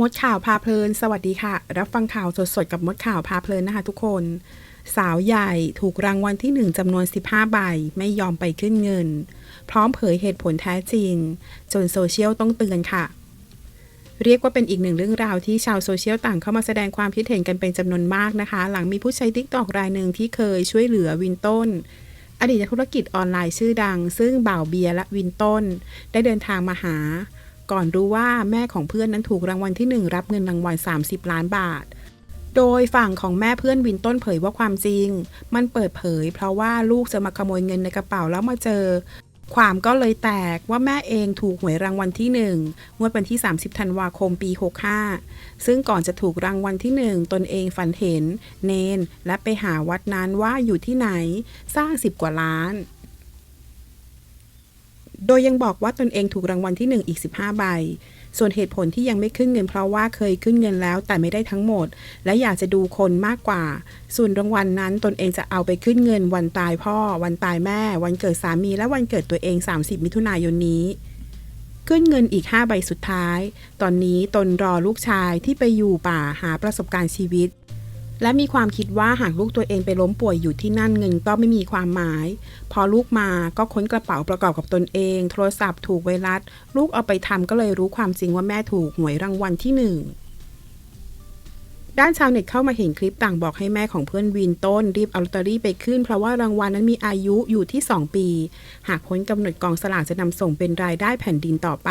มดข่าวพาเพลิน สวัสดีค่ะ รับฟังข่าวสดๆกับมดข่าวพาเพลินนะคะทุกคน สาวใหญ่ถูกรางวัลที่หนึ่งจำนวน 15 ใบ ไม่ยอมไปขึ้นเงิน พร้อมเผยเหตุผลแท้จริง จนโซเชียลต้องเตือนค่ะ เรียกว่าเป็นอีกหนึ่งเรื่องราวที่ชาวโซเชียลต่างเข้ามาแสดงความคิดเห็นกันเป็นจำนวนมากนะคะ หลังมีผู้ใช้ทิกตอกรายหนึ่งที่เคยช่วยเหลือวินต้นอดีตนักธุรกิจออนไลน์ชื่อดัง ซึ่งบ่าวเบียร์และวินต้น ได้เดินทางมาหา ก่อนรู้ว่าแม่ของเพื่อนนั้นถูกรางวัลที่หนึ่งรับเงินรางวัล 30 ล้านบาท โดยฝั่งของแม่เพื่อนวินต้นเผยว่าความจริง มันเปิดเผย เพราะว่าลูกจะมาขโมยเงินในกระเป๋าแล้วมาเจอ ความก็เลยแตกว่าแม่เองถูกหวยรางวัลที่หนึ่งงวดวันที่ 30 ธันวาคมปี 65 ซึ่งก่อนจะถูกรางวัลที่หนึ่งตนเองฝันเห็น เนน และไปหาวัดนั้นว่าอยู่ที่ไหน สร้าง 10 กว่าล้าน โดยยังบอกว่าตนเองถูกรางวัลที่ 1 อีก 15 ใบ ส่วนเหตุผลที่ยังไม่ขึ้นเงินเพราะว่าเคยขึ้นเงินแล้วแต่ไม่ได้ทั้งหมด และอยากจะดูคนมากกว่า ส่วนรางวัลนนั้นตนเองจะเอาไปขึ้นเงินวันตายพ่อ วันตายแม่ วันเกิดสามี และวันเกิดตัวเอง 30 มิถุนายนนี้ขึ้นเงินอีก 5 ใบสุดท้าย ตอนนี้ตนรอลูกชายที่ไปอยู่ป่าหาประสบการณ์ชีวิต และมีความคิดว่าหากลูกตัวเองไปล้มป่วยอยู่ที่นั่นเงินก็ไม่มีความหมาย พอลูกมาก็ค้นกระเป๋าประกอบกับตนเอง โทรศัพท์ถูกไวรัส ลูกเอาไปทำก็เลยรู้ความจริงว่าแม่ถูกหวยรางวัลที่หนึ่งด้านชาวเน็ตเข้ามาเห็นคลิปต่างบอกให้แม่ของเพื่อนวินต้น รีบเอาลอตเตอรี่ไปขึ้น เพราะว่ารางวัลนั้นมีอายุอยู่ที่ 2 ปี หากพ้นกำหนดกองสลากจะนำส่งเป็นรายได้แผ่นดินต่อไป